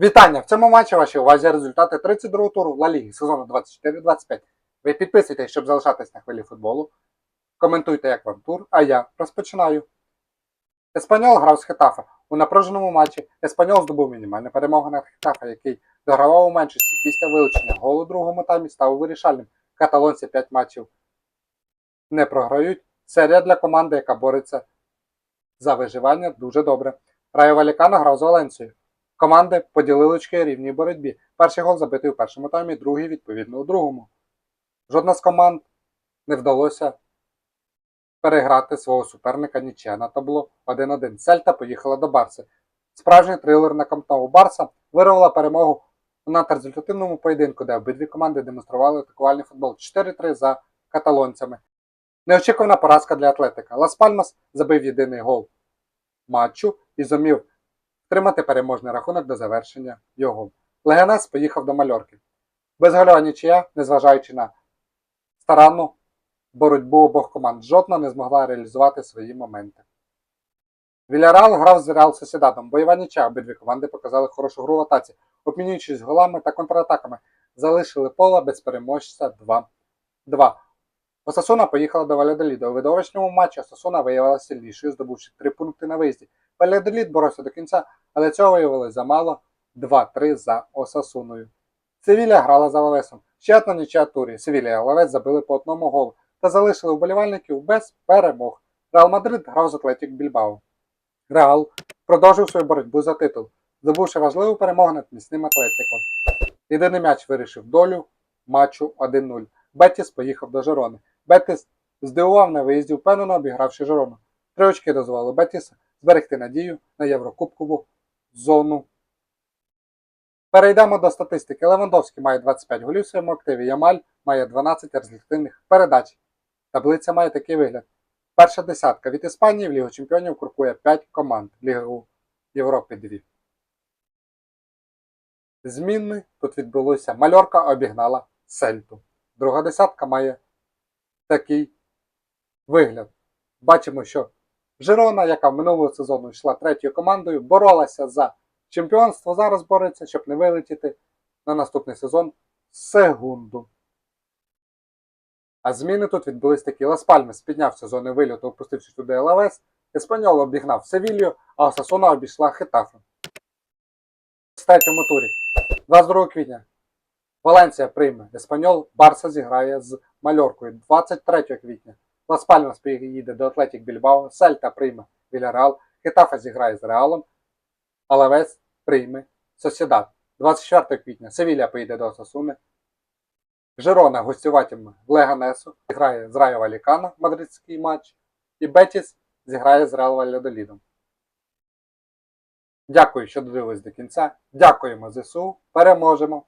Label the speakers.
Speaker 1: Вітання! В цьому матчі вашій увазі результати 32-го туру Ла Ліги сезону 24-25. Ви підписуйтесь, щоб залишатись на хвилі футболу. Коментуйте, як вам тур, а я розпочинаю. Еспаньол грав з Хетафа. У напруженому матчі Еспаньол здобув мінімальну перемогу над Хетафа, який догравав у меншості після вилучення голу другому таймі став вирішальним. Каталонці 5 матчів не програють. Серія для команди, яка бореться за виживання, дуже добре. Райо Валікано грав з Валенцією. Команди поділили очки рівній боротьбі. Перший гол забитий у першому таймі, другий відповідно у другому. Жодна з команд не вдалося переграти свого суперника нічия на табло 1-1. Сельта поїхала до Барси. Справжній трилер на Кампноу. Барса вирвала перемогу у надрезультативному поєдинку, де обидві команди демонстрували атакувальний футбол 4-3 за каталонцями. Неочікувана поразка для Атлетика. Лас Пальмас забив єдиний гол матчу і зумів втримати переможний рахунок до завершення його. Легенес поїхав до Мальорки. Безгольова нічия, незважаючи на старанну боротьбу обох команд, жодна не змогла реалізувати свої моменти. Вільярал грав з Реал Сосідадом. Бойова нічия обидві команди показали хорошу гру в атаці, обмінюючись голами та контратаками, залишили пола без переможця 2-2. Осасуна поїхала до Валядоліда. У видовищному матчі Осасуна виявилася сильнішою, здобувши 3 пункти на виїзді. Валядолід боровся до кінця, але цього виявилось замало 2-3 за Осасуною. Севілля грала за Лавесом. Ще одна нічия турі. Севілля і Лавець забили по одному голу та залишили вболівальників без перемог. Реал Мадрид грав з Атлетік Більбао. Реал продовжив свою боротьбу за титул, здобувши важливу перемогу над міцним Атлетиком. Єдиний м'яч вирішив долю матчу 1-0. Бетіс поїхав до Жерони. Бетіс здивував на виїзді, впевнено обігравши Жерону. Три очки дозволили Бетіса зберегти надію на Єврокубкову зону. Перейдемо до статистики. Левандовський має 25 голів в своєму активі. Ямаль має 12 результативних передач. Таблиця має такий вигляд. Перша десятка від Іспанії в Лігу Чемпіонів крокує 5 команд, Лігу Європи 2. Зміни тут відбулося. Мальорка обігнала Сельту. Друга десятка має такий вигляд. Бачимо, що Жирона, яка минулого сезону йшла третьою командою, боролася за чемпіонство, зараз бореться, щоб не вилетіти на наступний сезон секунду. А зміни тут відбулись такі. Лас Пальмес підняв сезони вильоту, опустивши туди ЛАВЕС, Еспаньол обігнав Севілью, а Осасуна обійшла Хетафе. В третьому турі, 22 квітня, Валенсія прийме Еспаньол, Барса зіграє з Мальоркою 23 квітня. Лас Пальмас поїде до Атлетік Більбао, Сельта прийме Вільяреал, Хетафа зіграє з Реалом, Алавес прийме Сосідат. 24 квітня Севілля поїде до Осасуни, Жерона гостюватиме Леганесу, зіграє з Райо Валікано мадридський матч, і Бетіс зіграє з Реал Вальядолідом. Дякую, що додивились до кінця. Дякуємо ЗСУ. Переможемо!